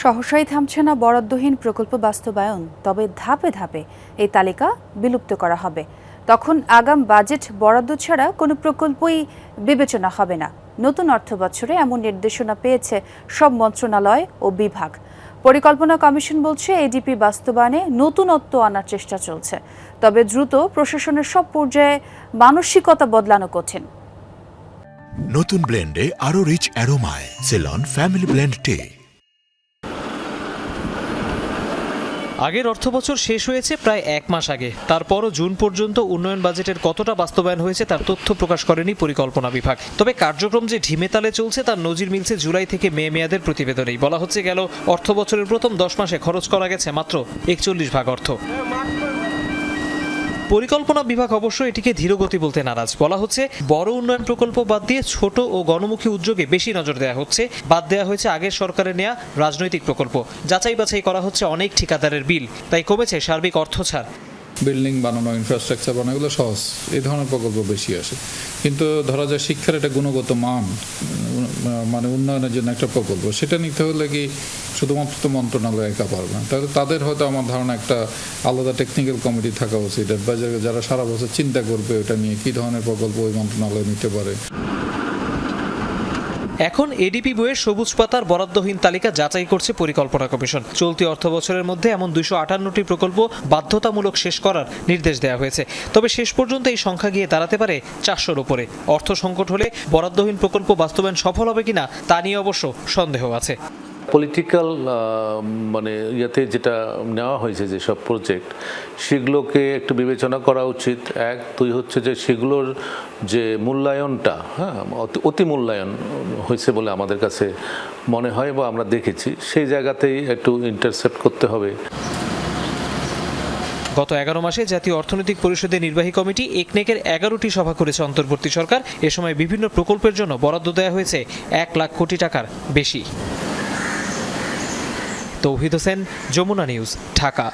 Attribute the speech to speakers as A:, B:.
A: সহসাই থামছে না বরাদ্দহীন প্রকল্প বাস্তবায়ন, তবে ধাপে ধাপে এই তালিকা বিলুপ্ত করা হবে। তখন আগাম বাজেট বরাদ্দ ছাড়া কোনো প্রকল্পই বিবেচনা হবে না। নতুন অর্থ বছরে এমন নির্দেশনা পেয়েছে সব মন্ত্রণালয় ও বিভাগ। পরিকল্পনা কমিশন বলছে, এডিপি বাস্তবায়নে নতুনত্ব আনার চেষ্টা চলছে, তবে দ্রুত প্রশাসনের সব পর্যায়ে মানসিকতা বদলানো কঠিন।
B: নতুন ব্লেন্ডে আরও রিচ অ্যারোমায়, সেলন, ফ্যামিলি ব্লেন্ড টে।
C: আগের অর্থ বছর শেষ হয়েছে প্রায় এক মাস আগে। তারপরও জুন পর্যন্ত উন্নয়ন বাজেটের কতটা বাস্তবায়ন হয়েছে তার তথ্য প্রকাশ করেনি পরিকল্পনা বিভাগ। তবে কার্যক্রম যে ঢিমে তালে চলছে তার নজির মিলছে জুলাই থেকে মে মেয়াদের প্রতিবেদনেই। বলা হচ্ছে গেল অর্থ বছরের প্রথম দশ মাসে খরচ করা গেছে মাত্র একচল্লিশ ভাগ অর্থ। পরিকল্পনা বিভাগ অবশ্য এটিকে ধীরগতি বলতে নারাজ। বলা হচ্ছে, বড় উন্নয়ন প্রকল্প বাদ দিয়ে ছোট ও গণমুখী উদ্যোগে বেশি নজর দেওয়া হচ্ছে। বাদ দেওয়া হয়েছে আগের সরকারের নেওয়া রাজনৈতিক প্রকল্প। যাচাই বাছাই করা হচ্ছে অনেক ঠিকাদারের বিল। তাই কমেছে সার্বিক অর্থ ছাড়।
D: বিল্ডিং বানানো ইনফ্রাস্ট্রাকচার বানানো, এগুলো সহজ। এই ধরনের প্রকল্প বেশি আসে। কিন্তু ধরা যায় শিক্ষার একটা গুণগত মান মানে উন্নয়নের জন্য একটা প্রকল্প। সেটা নিতে হলে কি শুধুমাত্র তো মন্ত্রণালয় একা পারবে না? তাহলে তাদের হয়তো আমার ধারণা একটা আলাদা টেকনিক্যাল কমিটি থাকা উচিত। অ্যাডভাইজার যারা সারা বছর চিন্তা করবে ওটা নিয়ে কী ধরনের প্রকল্প ওই মন্ত্রণালয় নিতে পারে?
C: এখন এডিপি বইয়ের সবুজ পাতার বরাদ্দহীন তালিকা যাচাই করছে পরিকল্পনা কমিশন। চলতি অর্থ বছরের মধ্যে এমন দুইশো আটান্নটি প্রকল্প বাধ্যতামূলক শেষ করার নির্দেশ দেওয়া হয়েছে। তবে শেষ পর্যন্ত এই সংখ্যা গিয়ে দাঁড়াতে পারে চারশোর ওপরে অর্থ সংকট হলে বরাদ্দহীন প্রকল্প বাস্তবায়ন সফল হবে কিনা তা নিয়ে অবশ্য সন্দেহ আছে।
E: পলিটিক্যাল মানে ইয়েতে যেটা নেওয়া হয়েছে যেসব প্রজেক্ট সেগুলোকে একটু বিবেচনা করা উচিত। এক, দুই হচ্ছে যে সেগুলোর যে মূল্যায়নটা হ্যাঁ অতি- অতি মূল্যায়ন হয়েছে বলে আমাদের কাছে মনে হয় বা আমরা দেখেছি। সেই জায়গাতেই একটু ইন্টারসেপ্ট করতে হবে।
C: গত এগারো মাসে জাতীয় অর্থনৈতিক পরিষদের নির্বাহী কমিটি একনেকের এগারোটি সভা করেছে অন্তর্বর্তী সরকার। এ সময় বিভিন্ন প্রকল্পের জন্য বরাদ্দ দেওয়া হয়েছে এক লাখ কোটি টাকার বেশি। তৌহিদ হোসেন যমুনা নিউজ ঢাকা।